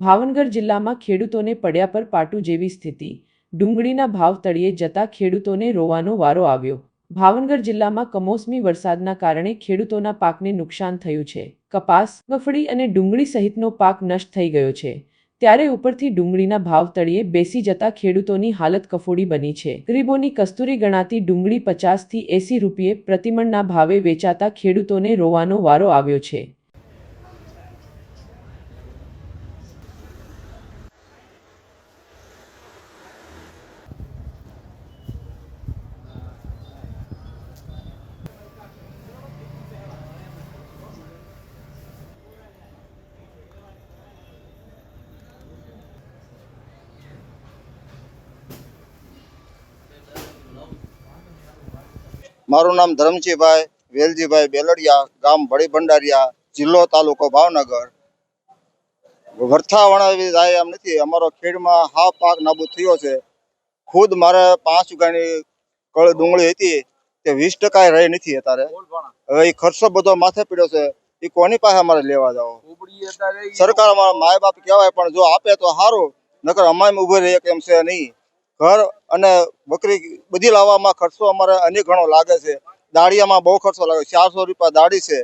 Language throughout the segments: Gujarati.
ભાવનગર જિલ્લામાં ખેડૂતોને પડ્યા પર પાટું જેવી સ્થિતિ. ડુંગળીના ભાવ તળિયે જતા ખેડૂતોને રોવાનો વારો આવ્યો. ભાવનગર જિલ્લામાં કમોસમી વરસાદના કારણે ખેડૂતોના પાકને નુકસાન થયું છે. કપાસ, મગફળી અને ડુંગળી સહિતનો પાક નષ્ટ થઈ ગયો છે. ત્યારે ઉપરથી ડુંગળીના ભાવ તળિયે બેસી જતા ખેડૂતોની હાલત કફોડી બની છે. ગરીબોની કસ્તુરી ગણાતી ડુંગળી પચાસથી એંસી રૂપિયે પ્રતિમણના ભાવે વેચાતા ખેડૂતોને રોવાનો વારો આવ્યો છે. મારું નામ ધરમજીભાઈ વેલજીભાઈ બેલડિયા ગામ ભળી ભંડારિયા જિલ્લો તાલુકો ભાવનગર. વર્થા વણાવી જાય એમ નથી. અમારો ખેડમાં હાવ પાક નાબૂદ થયો છે. ખુદ મારે પાંચ વીઘાની કળ ડુંગળી હતી તે વીસ ટકા રહી નથી અત્યારે. હવે એ ખર્ચો બધો માથે પીડ્યો છે. એ કોની પાસે અમારે લેવા જાવ? સરકાર અમારા માય બાપ કહેવાય પણ જો આપે તો સારું. નકર અમાય ઊભી રહીએ કેમ છે નહીં. ઘર અને બકરી બધી લાવવામાં ખર્ચો અમારે અનેક ઘણો લાગે છે. દાળિયામાં બહુ ખર્ચો લાગે ચારસો રૂપિયા દાળી છે.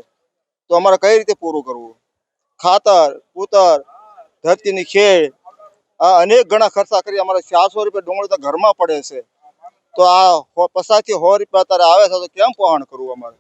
તો અમારે કઈ રીતે પૂરું કરવું? ખાતર કૂતર ધરતીની ખેડ આ અનેક ઘણા ખર્ચા કરી અમારે ચારસો રૂપિયા ડુંગળી તો ઘરમાં પડે છે. તો આ પચાસથી સો રૂપિયા અત્યારે આવે છે તો કેમ પહોંચ કરવું અમારે?